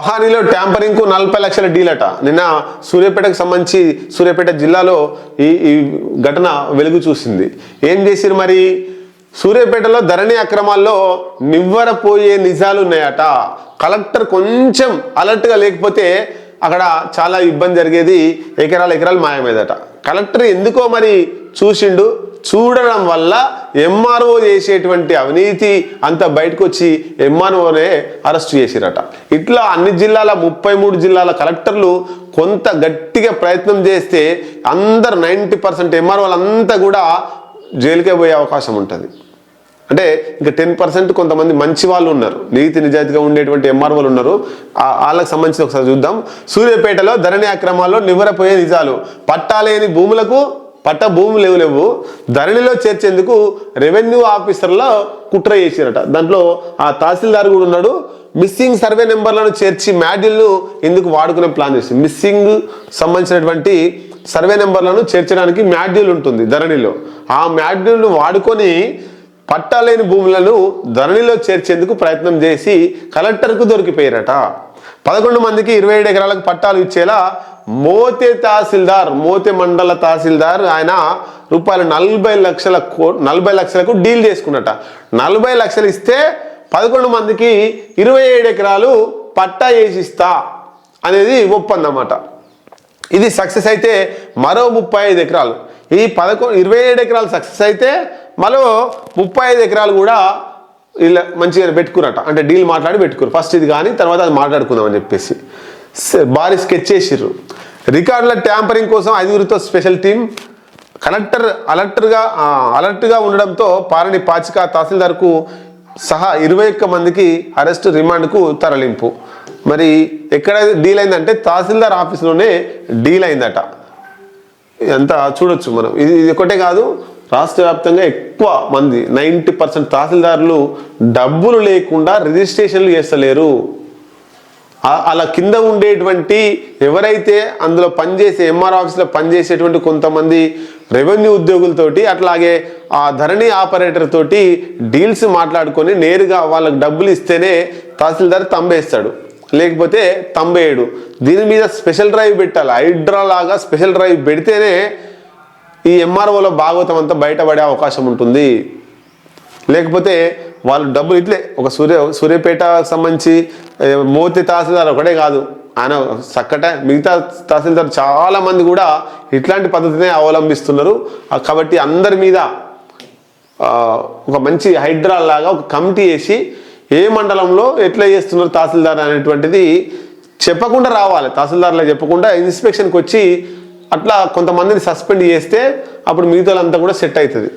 పహానీలో ట్యాంపరింగ్కు నలభై లక్షల డీల్ అట నిన్న సూర్యాపేటకు సంబంధించి సూర్యాపేట జిల్లాలో ఈ ఈ ఘటన వెలుగు చూసింది. ఏం చేసిరు మరి? సూర్యాపేటలో ధరణి అక్రమాల్లో నివ్వరపోయే నిజాలు ఉన్నాయట. కలెక్టర్ కొంచెం అలర్ట్గా లేకపోతే అక్కడ చాలా ఇబ్బంది జరిగేది. ఎకరాలు ఎకరాలు మాయమేదట కలెక్టర్ ఎందుకో మరి చూసిండు. చూడడం వల్ల ఎంఆర్ఓ చేసేటువంటి అవినీతి అంత బయటకు వచ్చి ఎంఆర్ఓనే అరెస్ట్ చేసిరట. ఇట్లా అన్ని జిల్లాల ముప్పై మూడు జిల్లాల కలెక్టర్లు కొంత గట్టిగా ప్రయత్నం చేస్తే అందరు నైంటీ పర్సెంట్ ఎంఆర్ఓలు అంతా కూడా జైలుకే పోయే అవకాశం ఉంటుంది. అంటే ఇంకా టెన్ పర్సెంట్ కొంతమంది మంచి వాళ్ళు ఉన్నారు. నీతి నిజాయితీగా ఉండేటువంటి ఎంఆర్ఓలు ఉన్నారు. వాళ్ళకి సంబంధించి ఒకసారి చూద్దాం. సూర్యాపేటలో ధరణి అక్రమాల్లో నివ్వరపోయే నిజాలు. పట్టాలేని భూములకు పట్ట భూములు లేవు లేవు. ధరణిలో చేర్చేందుకు రెవెన్యూ ఆఫీసర్లో కుట్ర చేసిరట. దాంట్లో ఆ తహసీల్దార్ కూడా ఉన్నాడు. మిస్సింగ్ సర్వే నెంబర్లను చేర్చి మ్యాడ్యూల్ను ఎందుకు వాడుకునే ప్లాన్ చేసి మిస్సింగ్ సంబంధించినటువంటి సర్వే నెంబర్లను చేర్చడానికి మ్యాడ్యూల్ ఉంటుంది ధరణిలో. ఆ మ్యాడ్యూల్ను వాడుకొని పట్టాలేని భూములను ధరణిలో చేర్చేందుకు ప్రయత్నం చేసి కలెక్టర్కు దొరికిపోయారట. పదకొండు మందికి ఇరవై ఏడు ఎకరాలకు పట్టాలు ఇచ్చేలా మోతే తహసీల్దార్ మోతే మండల తహసీల్దార్ ఆయన రూపాయలు నలభై లక్షల కో నలభై లక్షలకు డీల్ చేసుకున్నట. నలభై లక్షలు ఇస్తే పదకొండు మందికి ఇరవై ఏడు ఎకరాలు పట్టా వేసిస్తా అనేది ఒప్పందం అన్నమాట ఇది సక్సెస్ అయితే మరో ముప్పై ఐదు ఎకరాలు. ఈ పదకొండు ఇరవై ఏడు ఎకరాలు సక్సెస్ అయితే మరో ముప్పై ఐదు ఎకరాలు కూడా ఇలా మంచిగా పెట్టుకున్నట అంటే డీల్ మాట్లాడి పెట్టుకురు. ఫస్ట్ ఇది కానీ తర్వాత అది మాట్లాడుకుందాం అని చెప్పేసి. భారీ స్కెచ్ చేసిర్రు. రికార్డుల ట్యాంపరింగ్ కోసం ఐదుగురితో స్పెషల్ టీం కలెక్టర్ అలర్ట్గా అలర్ట్గా ఉండడంతో పారణి పాచిక తహసీల్దార్కు సహా ఇరవై ఒక్క మందికి అరెస్ట్ రిమాండ్కు తరలింపు. మరి ఎక్కడ డీల్ అయిందంటే తహసీల్దార్ ఆఫీస్లోనే డీల్ అయిందట. అంతా చూడొచ్చు మనం. ఇది ఇది ఒకటే కాదు రాష్ట్ర వ్యాప్తంగా ఎక్కువ మంది నైంటీ పర్సెంట్ తహసీల్దారులు డబ్బులు లేకుండా రిజిస్ట్రేషన్లు చేస్తలేరు. అలా కింద ఉండేటువంటి ఎవరైతే అందులో పనిచేసే ఎంఆర్ ఆఫీస్లో పనిచేసేటువంటి కొంతమంది రెవెన్యూ ఉద్యోగులతోటి అట్లాగే ఆ ధరణి ఆపరేటర్ తోటి డీల్స్ మాట్లాడుకొని నేరుగా వాళ్ళకి డబ్బులు ఇస్తేనే తహసీల్దార్ తంబేస్తాడు. లేకపోతే తంబేయడు. దీని మీద స్పెషల్ డ్రైవ్ పెట్టాలి. హైడ్రా లాగా స్పెషల్ డ్రైవ్ పెడితేనే ఈ ఎంఆర్ఓలో భాగవతం అంతా బయటపడే అవకాశం ఉంటుంది. లేకపోతే వాళ్ళు డబ్బులు ఇట్లే ఒక సూర్య సూర్యపేట సంబంధించి మోతి తహసీల్దార్ ఒకటే కాదు. ఆయన చక్కట మిగతా తహసీల్దార్ చాలామంది కూడా ఇట్లాంటి పద్ధతినే అవలంబిస్తున్నారు. కాబట్టి అందరి మీద ఒక మంచి హైడ్రా లాగా ఒక కమిటీ వేసి ఏ మండలంలో ఎట్లా చేస్తున్నారు తహసీల్దార్ అనేటువంటిది చెప్పకుండా రావాలి. తహసీల్దార్లో చెప్పకుండా ఇన్స్పెక్షన్కి వచ్చి అట్లా కొంతమందిని సస్పెండ్ చేస్తే అప్పుడు మిగతా వాళ్ళంతా కూడా సెట్ అవుతుంది.